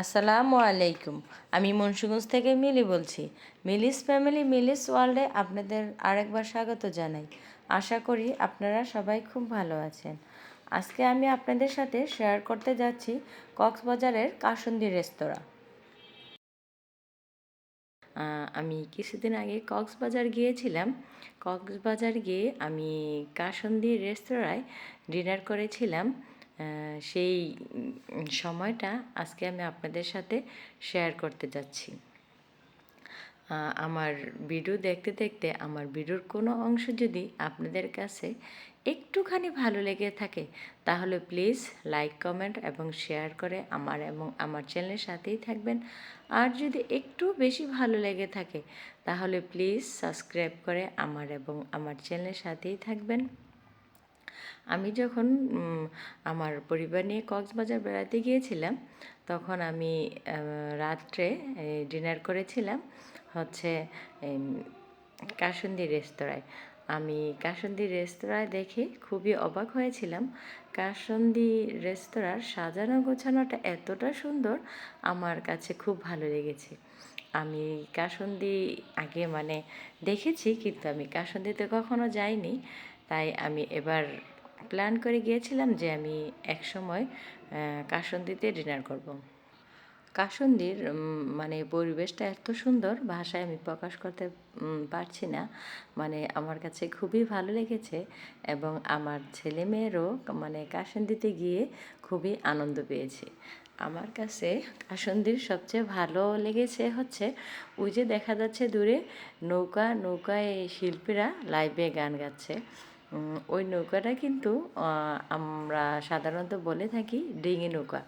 আসসালামু আলাইকুম। আমি মুন্সিগঞ্জ থেকে মিলি বলছি। মিলিস ফ্যামিলি, মিলিস ওয়ার্ল্ডে আপনাদের আরেকবার স্বাগত জানাই। আশা করি আপনারা সবাই খুব ভালো আছেন। আজকে আমি আপনাদের সাথে শেয়ার করতে যাচ্ছি কক্সবাজারের কাসুন্দি রেস্তোরাঁ। আমি কিছুদিন আগে কক্সবাজার গিয়েছিলাম। কক্সবাজার গিয়ে আমি কাসন্দি রেস্তোরাঁয় ডিনার করেছিলাম। সেই সময়টা আজকে আমি আপনাদের সাথে শেয়ার করতে যাচ্ছি। আমার ভিডিও দেখতে দেখতে আমার ভিডিওর কোনো অংশ যদি আপনাদের কাছে একটুখানি ভালো লেগে থাকে, তাহলে প্লিজ লাইক কমেন্ট এবং শেয়ার করে আমার এবং আমার চ্যানেলের সাথেই থাকবেন। আর যদি একটু বেশি ভালো লেগে থাকে, তাহলে প্লিজ সাবস্ক্রাইব করে আমার এবং আমার চ্যানেলের সাথেই থাকবেন। আমি যখন আমার পরিবার নিয়ে কক্সবাজার বেড়াতে গিয়েছিলাম তখন আমি রাত্রে ডিনার করেছিলাম হচ্ছে এম, কাসুন্দি রেস্তোরাঁয়। আমি কাসুন্দি রেস্তোরাঁয় দেখে খুবই অবাক হয়েছিলাম। কাসুন্দি রেস্তোরাঁর সাজানো গোছানোটা এতটা সুন্দর আমার কাছে খুব ভালো লেগেছে। আমি কাসুন্দি আগে মানে দেখেছি কিন্তু আমি কাসুন্দিতে কখনো যাইনি তাই আমি এবার প্ল্যান করে গিয়েছিলাম যে আমি এক সময় কাসন্দিতে ডিনার করব। কাসন্দির মানে পরিবেশটা এত সুন্দর, ভাষায় আমি প্রকাশ করতে পারছি না। মানে আমার কাছে খুবই ভালো লেগেছে এবং আমার ছেলে মেয়েরও মানে কাসন্দিতে গিয়ে খুবই আনন্দ পেয়েছে। আমার কাছে কাসন্দির সবচেয়ে ভালো লেগেছে হচ্ছে, ওই যে দেখা যাচ্ছে দূরে নৌকা, নৌকায় শিল্পীরা লাইভে গান গাচ্ছে। ওই নৌকাটা কিন্তু আমরা সাধারণত বলে থাকি ডিঙি নৌকা।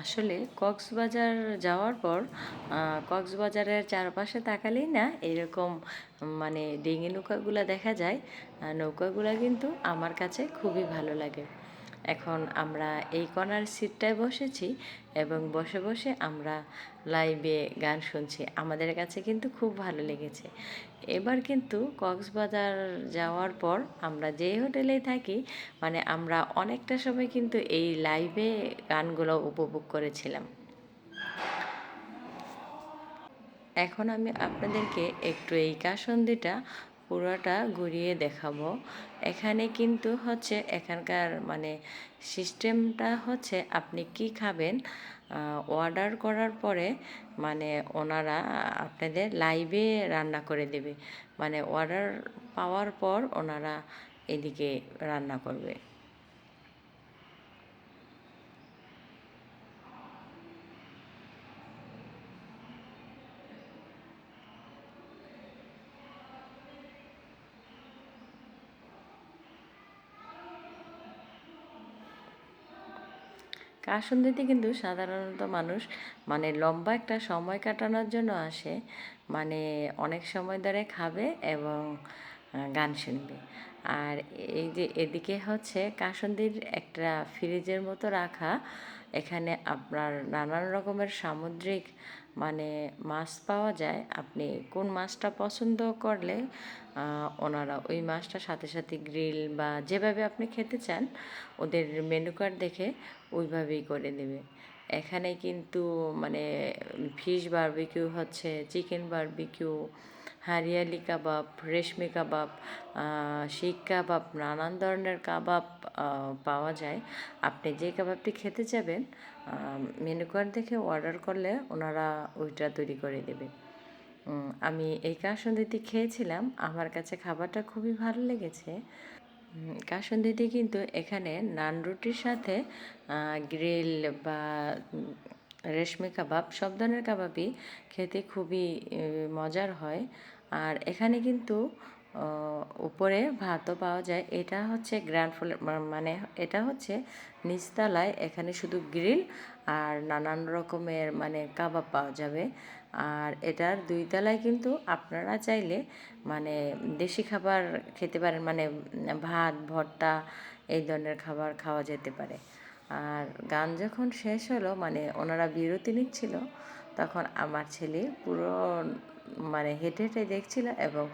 আসলে কক্সবাজার যাওয়ার পর কক্সবাজারের চারপাশে তাকালেই না এরকম মানে ডিঙি নৌকাগুলো দেখা যায়। নৌকাগুলো কিন্তু আমার কাছে খুবই ভালো লাগে। এখন আমরা এই কর্নার সিটটায় বসেছি এবং বসে বসে আমরা লাইভে গান শুনছি। আমাদের কাছে কিন্তু খুব ভালো লেগেছে। এবার কিন্তু কক্সবাজার যাওয়ার পর আমরা যে হোটেলেই থাকি মানে আমরা অনেকটা সময় কিন্তু এই লাইভে গানগুলো উপভোগ করেছিলাম। এখন আমি আপনাদেরকে একটু এই কাসন্দিটা পুরোটা ঘুরিয়ে দেখাবো। এখানে কিন্তু হচ্ছে এখানকার মানে সিস্টেমটা হচ্ছে আপনি কি খাবেন অর্ডার করার পরে মানে ওনারা আপনাদের লাইভে রান্না করে দেবে। মানে অর্ডার পাওয়ার পর ওনারা এদিকে রান্না করবে। কাসন্দিতে কিন্তু সাধারণত মানুষ মানে লম্বা একটা সময় কাটানোর জন্য আসে। মানে অনেক সময় ধরে খাবে এবং গান শুনবে। আর এই যে এদিকে হচ্ছে কাসন্দির একটা ফ্রিজের মতো রাখা এখানে আপনার নানান রকমের সামুদ্রিক মানে মাছ পাওয়া যায়। আপনি কোন মাছটা পছন্দ করলে ওনারা ওই মাছটা সাথে সাথে গ্রিল বা যেভাবে আপনি খেতে চান, ওদের মেনু কার্ড দেখে ওইভাবেই করে দেবে এখানে কিন্তু মানে ফিশ বারবিকিউ হচ্ছে চিকেন বারবিকিউ হারিয়ালি কাবাব, রেশমি কাবাব শিক কাবাব, নানান ধরনের কাবাব পাওয়া যায়। আপনি যে কাবাবটি খেতে চাবেন মেনু কার্ড দেখে অর্ডার করলে ওনারা ওইটা তৈরি করে দেবে। আমি এই কাসন্দিতে খেয়েছিলাম, আমার কাছে খাবারটা খুবই ভালো লেগেছে। কাসন্দিতে কিন্তু এখানে নান রুটির সাথে গ্রিল বা রেশমি কাবাব, সব ধরনের কাবাবই খেতে খুবই মজার হয়। আর এখানে কিন্তু উপরে ভাতও পাওয়া যায়। এটা হচ্ছে গ্র্যান্ড ফ্লোর মানে এটা হচ্ছে নিচতলায় এখানে শুধু গ্রিল আর নানান রকমের মানে কাবাব পাওয়া যাবে। আর এটার দুই তলায় কিন্তু আপনারা চাইলে মানে দেশি খাবার খেতে পারেন মানে ভাত, ভর্তা এই ধরনের খাবার খাওয়া যেতে পারে। আর গান যখন শেষ হলো মানে ওনারা বিরতি নিচ্ছিল তখন আমার ছেলে পুরো মানে হেঁটে হেঁটে দেখছিল এবং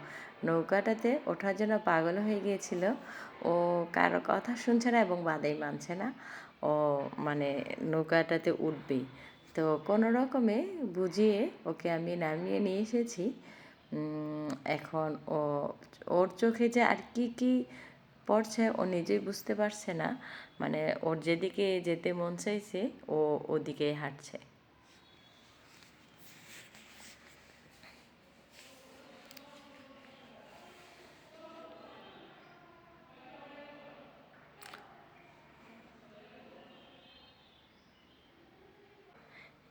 নৌকাটাতে ওঠার জন্য পাগল হয়ে গিয়েছিল। ও কারও কথা শুনছে না এবং বাদেই মানছে না। ও মানে নৌকাটাতে উঠবেই। তো কোনো রকমে বুঝিয়ে ওকে আমি নামিয়ে নিয়ে এসেছি। এখন ও, ওর চোখে যে আর কি কি পড়ছে ও নিজেই বুঝতে পারছে না। মানে ওর যেদিকে যেতে মন চাইছে, ও ওদিকেই হাঁটছে।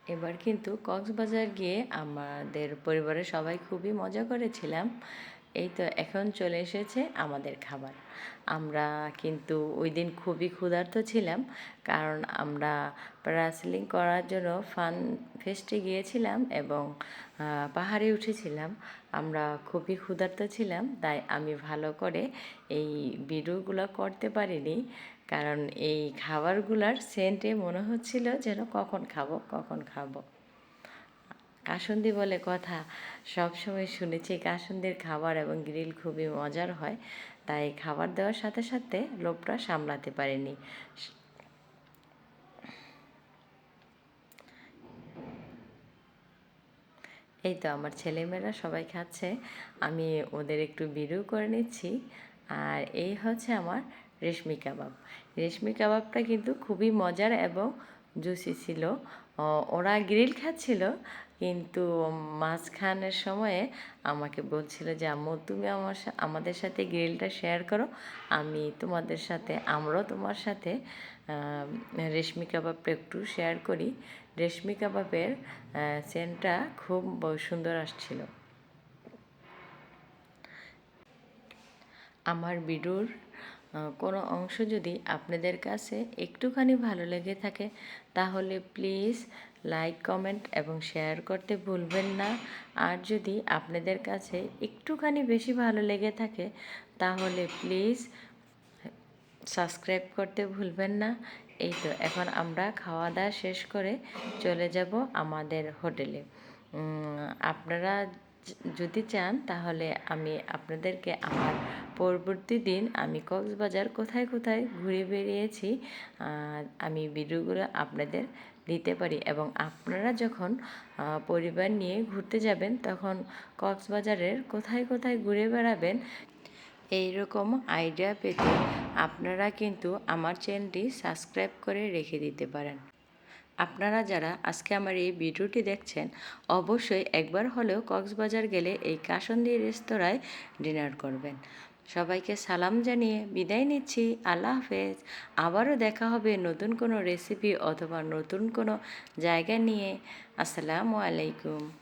এবার কিন্তু কক্সবাজার গিয়ে আমাদের পরিবারের সবাই খুবই মজা করেছিলাম। এই তো এখন চলে এসেছে আমাদের খাবার। আমরা কিন্তু ওই দিন খুবই ক্ষুধার্ত ছিলাম, কারণ আমরা প্যারাসেলিং করার জন্য ফান ফেস্টে গিয়েছিলাম এবং পাহাড়ে উঠেছিলাম। আমরা খুবই ক্ষুধার্ত ছিলাম, তাই আমি ভালো করে এই ভিডিওগুলো করতে পারিনি। কারণ এই খাবারগুলার সেন্টে মনে হচ্ছিল যেন কখন খাব কখন খাব। কাসন্দি বলে কথা, সবসময় শুনেছি কাসন্দির খাবার এবং গ্রিল খুবই মজার হয়, তাই খাবার দেওয়ার সাথে সাথে লোভটা সামলাতে পারিনি। এই তো আমার ছেলেমেয়েরা সবাই খাচ্ছে, আমি ওদের একটু ভিডিও করে নিচ্ছি, আর এই হচ্ছে আমার রেশমি কাবাব। রেশমি কাবাবটা কিন্তু খুবই মজার এবং জুসি ছিল। ওরা গ্রিল খাচ্ছিল কিন্তু মাঝখানের সময়ে আমাকে বলছিল যে আম্মু তুমি আমার আমাদের সাথে গ্রিলটা শেয়ার করো। আমি তোমাদের সাথে আমরাও তোমার সাথে রেশমি কাবাবটা একটু শেয়ার করি। রেশমি কাবাবের সেন্টটা খুব সুন্দর আসছিল। আমার আহ, কোনো অংশ যদি আপনাদের কাছে একটুখানি ভালো লেগে থাকে, তাহলে প্লিজ লাইক কমেন্ট এবং শেয়ার করতে ভুলবেন না। আর যদি আপনাদের কাছে একটুখানি বেশি ভালো লেগে থাকে, তাহলে প্লিজ সাবস্ক্রাইব করতে ভুলবেন না। এই তো, এখন আমরা খাওয়া দাওয়া শেষ করে চলে যাব আমাদের হোটেলে। আপনারা যদি চান, তাহলে আমি আপনাদেরকে আমার পরবর্তী দিন আমি কক্সবাজার কোথায় কোথায় ঘুরে বেরিয়েছি আমি ভিডিওগুলো আপনাদের দিতে পারি। এবং আপনারা যখন পরিবার নিয়ে ঘুরতে যাবেন, তখন কক্সবাজারের কোথায় কোথায় ঘুরে বেড়াবেন এই রকম আইডিয়া পেতে আপনারা কিন্তু আমার চ্যানেলটি সাবস্ক্রাইব করে রেখে দিতে পারেন। আপনারা যারা আজকে আমার এই ভিডিওটি দেখছেন, অবশ্যই একবার হলেও কক্সবাজার গেলে এই কাসন্দি রেস্তোরাঁয় ডিনার করবেন। সবাইকে সালাম জানিয়ে বিদায় নিচ্ছি। আল্লাহ হাফেজ। আবারও দেখা হবে নতুন কোনো রেসিপি অথবা নতুন কোনো জায়গা নিয়ে। আসসালামু আলাইকুম।